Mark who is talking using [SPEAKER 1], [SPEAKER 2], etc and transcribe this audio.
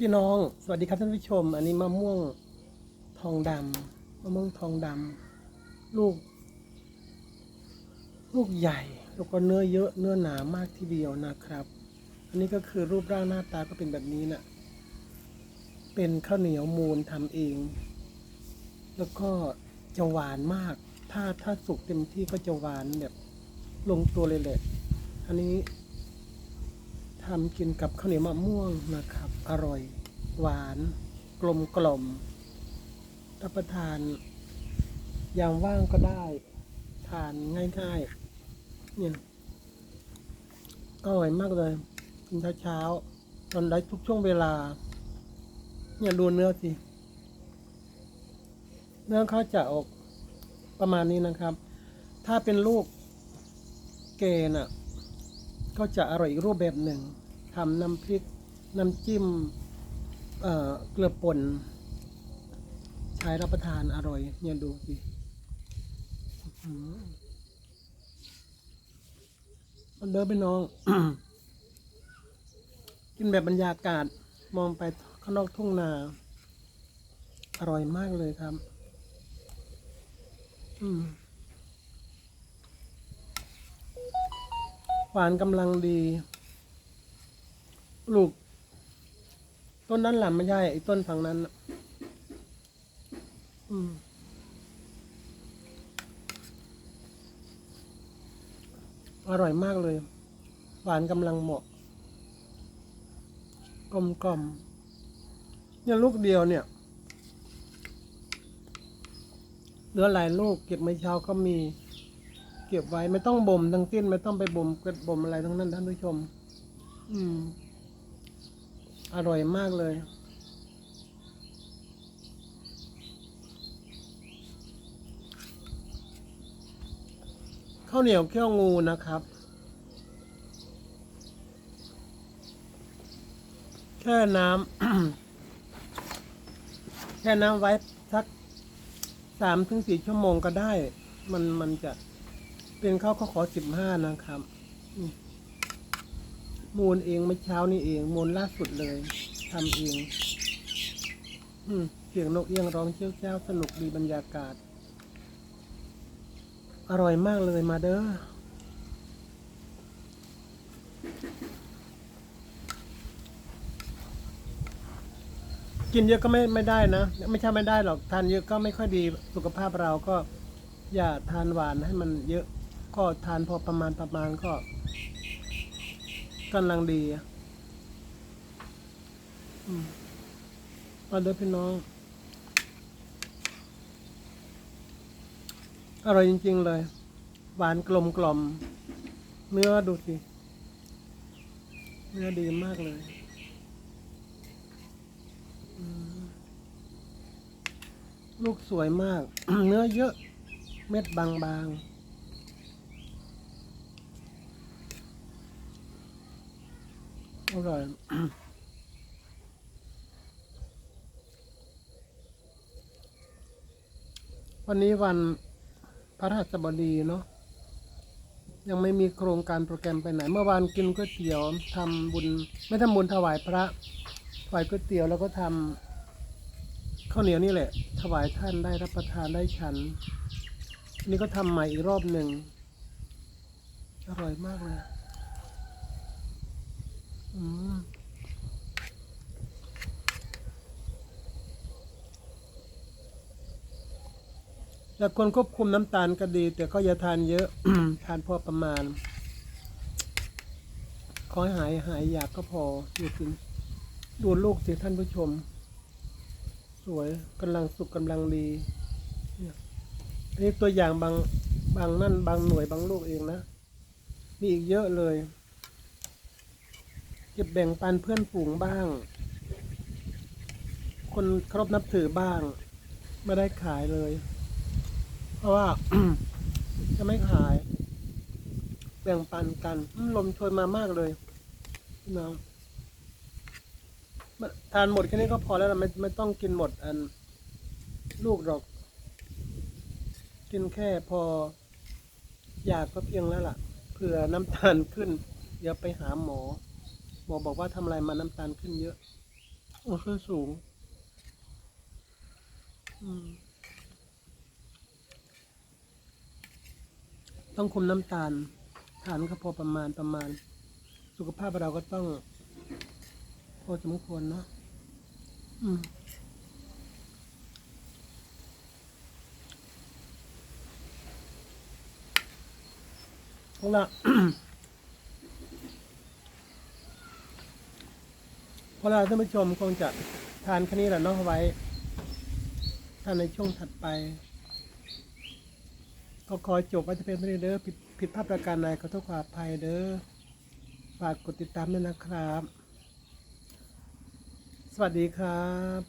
[SPEAKER 1] พี่น้อง สวัสดีครับท่านผู้ชม อันนี้มะม่วงทองดำมะม่วงทองดำลูก ลูกใหญ่ แล้วก็เนื้อเยอะเนื้อหนามากทีเดียวนะครับ อันนี้ก็คือรูปร่างหน้าตาก็เป็นแบบนี้นะ่ะ เป็นข้าวเหนียวมูลทำเอง แล้วก็จะหวานมาก ถ้าถ้าสุกเต็มที่ก็จะหวานแบบ ลงตัวเลยแหละ อันนี้ทำกินกับข้าวเหนียวมะม่วงนะครับ อร่อย หวาน กลมกล่อมรับประทานยามว่างก็ได้ ทานง่ายๆ เนี่ยอร่อยมากเลยกินเช้าๆตอนได้ทุกช่วงเวลา เนี่ยดูเนื้อสิ เนื้อเขาจะออกประมาณนี้นะครับ ถ้าเป็นลูกเกน่ะ ก็จะอร่อยอีกรูปแบบหนึ่งทำน้ำพริก น้ำจิ้มเอ่อเกลือป่นใช้รับประทานอร่อย เนี่ยดูสิอื้อหือมันเดินไปน้อง กินแบบบรรยากาศมองไปข้างนอกทุ่งนา อร่อยมากเลยครับ หวานกำลังดี ลูก ต้นนั้นแหละไม่ใช่ไอ้ต้นฝั่งนั้นอืมอร่อยมากเลย หวานกำลังเหมาะ กลมกล่อมเนี่ยลูกเดียวเนี่ย เหลือหลายลูก เก็บไม่เช้าก็มี เก็บไว้ไม่ต้องบ่มทั้งสิ้น ไม่ต้องไปบ่มเกิดบ่มอะไรทั้งนั้นท่านผู้ชม อืม อร่อยมากเลยข้าวเหนียวเขี้ยวงูนะครับ แค่น้ำแค่น้ำไว้สักสามถึงสี่ชั่วโมงก็ได้ มันมันจะเป็นข้าวข้าวขอสิบห้านะครับ มูลเองเมื่อเช้านี่เองมูลล่าสุดเลยทำเอง อืมเสียงนกเอี้ยงร้องเชี่ยวเจ้าสนุกดีบรรยากาศ อร่อยมากเลยมาเด้อกินเยอะก็ไม่ไม่ได้นะ ไม่ใช่ไม่ได้หรอกทานเยอะก็ไม่ค่อยดีสุขภาพเราก็ อย่าทานหวานให้มันเยอะก็ทานพอประมาณประมาณก็ กำลังดีอะอืมาเด้อพี่น้อง อร่อยจริง ๆ เลย หวานกลมกล่อม เนื้อดูสิ เนื้อดีมากเลยลูกสวยมาก เนื้อเยอะ เม็ดบางๆ อร่อยวันนี้วันพระราชบดีเนาะยังไม่มีโครงการโปรแกรมไปไหน เมื่อวานกินก๋วยเตี๋ยวทำบุญ ไม่ทำบุญถวายพระถวายก๋วยเตี๋ยวแล้วก็ทำข้าวเหนียวนี่แหละ ถวายท่านได้รับประทานได้ฉัน นี่ก็ทำใหม่อีกรอบหนึ่งอร่อยมากเลย แต่คนควบคุมน้ำตาลก็ดี แต่ก็อย่าทานเยอะ ทานพอประมาณ ขอหายหายอยากก็พออยู่จริงดูลูกสิท่านผู้ชม สวยกำลังสุกกำลังดีนี่ตัวอย่างบางบางนั่นบางหน่วยบางลูกเองนะ มีอีกเยอะเลย เก็บแบ่งปันเพื่อนฝูงบ้าง คนเคารพนับถือบ้าง ไม่ได้ขายเลย เพราะว่าจะไม่ขาย แบ่งปันกันอืมลมโชยมามากเลยพี่น้องทานหมดแค่นี้ก็พอแล้วนะไม่ไม่ต้องกินหมดอัน ลูกหรอก กินแค่พอ อยากก็เพียงแล้วล่ะเผื่อน้ำตาลขึ้น เดี๋ยวไปหาหมอ หมอบอกว่าทำอะไรมาน้ำตาลขึ้นเยอะโอ้ขึ้นสูง ต้องคุมน้ำตาล ทานก็พอประมาณประมาณ สุขภาพเราก็ต้อง พอสมควรเนาะอืมเอาละเราท่านผู้ชมคงจะทานแค่นี้แหละเนาะไว้ถ้าในช่วงถัดไป ก็ขอจบว่าจะเป็นไปได้เด้อผิดผิดพลาดประการใดขอโทษขออภัยเด้อฝากกดติดตามด้วยนะครับ สวัสดีครับ